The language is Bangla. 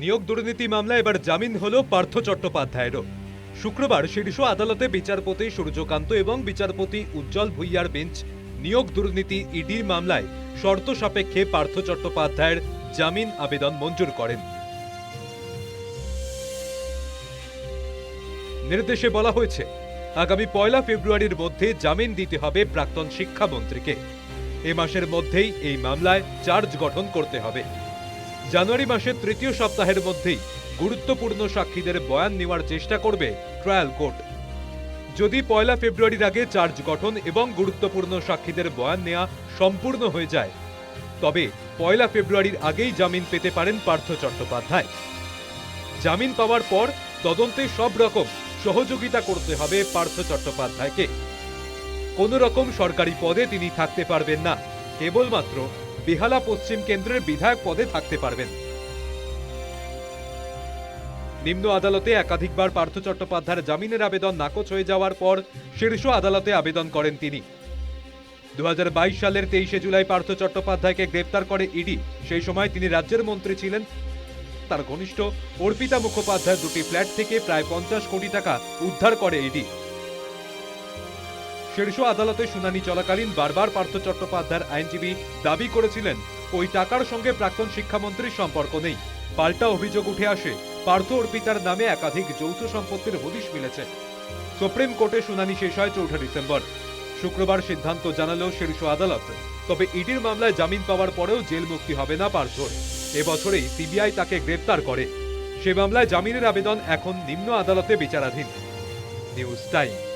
নিয়োগ দুর্নীতি মামলায় এবার জামিন হলো পার্থ চট্টোপাধ্যায়েরও। শুক্রবার শীর্ষ আদালতে বিচারপতি সূর্যকান্ত এবং বিচারপতি উজ্জ্বল ভুইয়ার বেঞ্চ নিয়োগ দুর্নীতি ইডির মামলায় শর্ত সাপেক্ষে পার্থ চট্টোপাধ্যায়ের জামিন আবেদন মঞ্জুর করেন। নির্দেশে বলা হয়েছে, আগামী পয়লা ফেব্রুয়ারির মধ্যে জামিন দিতে হবে প্রাক্তন শিক্ষামন্ত্রীকে। এ মাসের মধ্যেই এই মামলায় চার্জ গঠন করতে হবে। জানুয়ারি মাসের তৃতীয় সপ্তাহের মধ্যেই গুরুত্বপূর্ণ সাক্ষীদের বয়ান নেওয়ার চেষ্টা করবে ট্রায়াল কোর্ট। যদি পয়লা ফেব্রুয়ারির আগে চার্জ গঠন এবং গুরুত্বপূর্ণ সাক্ষীদের বয়ান নেওয়া সম্পূর্ণ হয়ে যায়, তবে পয়লা ফেব্রুয়ারির আগেই জামিন পেতে পারেন পার্থ চট্টোপাধ্যায়। জামিন পাওয়ার পর তদন্তে সব রকম সহযোগিতা করতে হবে পার্থ চট্টোপাধ্যায়কে। কোনো রকম সরকারি পদে তিনি থাকতে পারবেন না, কেবলমাত্র বেহালা পশ্চিম কেন্দ্রের বিধায়ক পদে থাকতে পারবেন। নিম্ন আদালতে একাধিকবার পার্থ চট্টোপাধ্যায়ের জামিনের আবেদন নাকচ হয়ে যাওয়ার পর শীর্ষ আদালতে আবেদন করেন তিনি। দু হাজার বাইশ সালের তেইশে জুলাই পার্থ চট্টোপাধ্যায়কে গ্রেপ্তার করে ইডি। সেই সময় তিনি রাজ্যের মন্ত্রী ছিলেন। তার ঘনিষ্ঠ অর্পিতা মুখোপাধ্যায়ের দুটি ফ্ল্যাট থেকে প্রায় পঞ্চাশ কোটি টাকা উদ্ধার করে ইডি। শীর্ষ আদালতে শুনানি চলাকালীন বারবার পার্থ চট্টোপাধ্যায়ের আইনজীবী দাবি করেছিলেন, ওই টাকার সঙ্গে প্রাক্তন শিক্ষামন্ত্রীর সম্পর্ক নেই। পাল্টা অভিযোগ উঠে আসে, পার্থ অর্পিতার নামে একাধিক যৌথ সম্পত্তির হদিশ মিলেছে। সুপ্রিম কোর্টে শুনানি শেষ হয় চৌঠা ডিসেম্বর। শুক্রবার সিদ্ধান্ত জানালো শীর্ষ আদালত, তবে ইডির মামলায় জামিন পাওয়ার পরেও জেল মুক্তি হবে না পার্থর। এবছরেই সিবিআই তাকে গ্রেপ্তার করে। সে মামলায় জামিনের আবেদন এখন নিম্ন আদালতে বিচারাধীন। News time.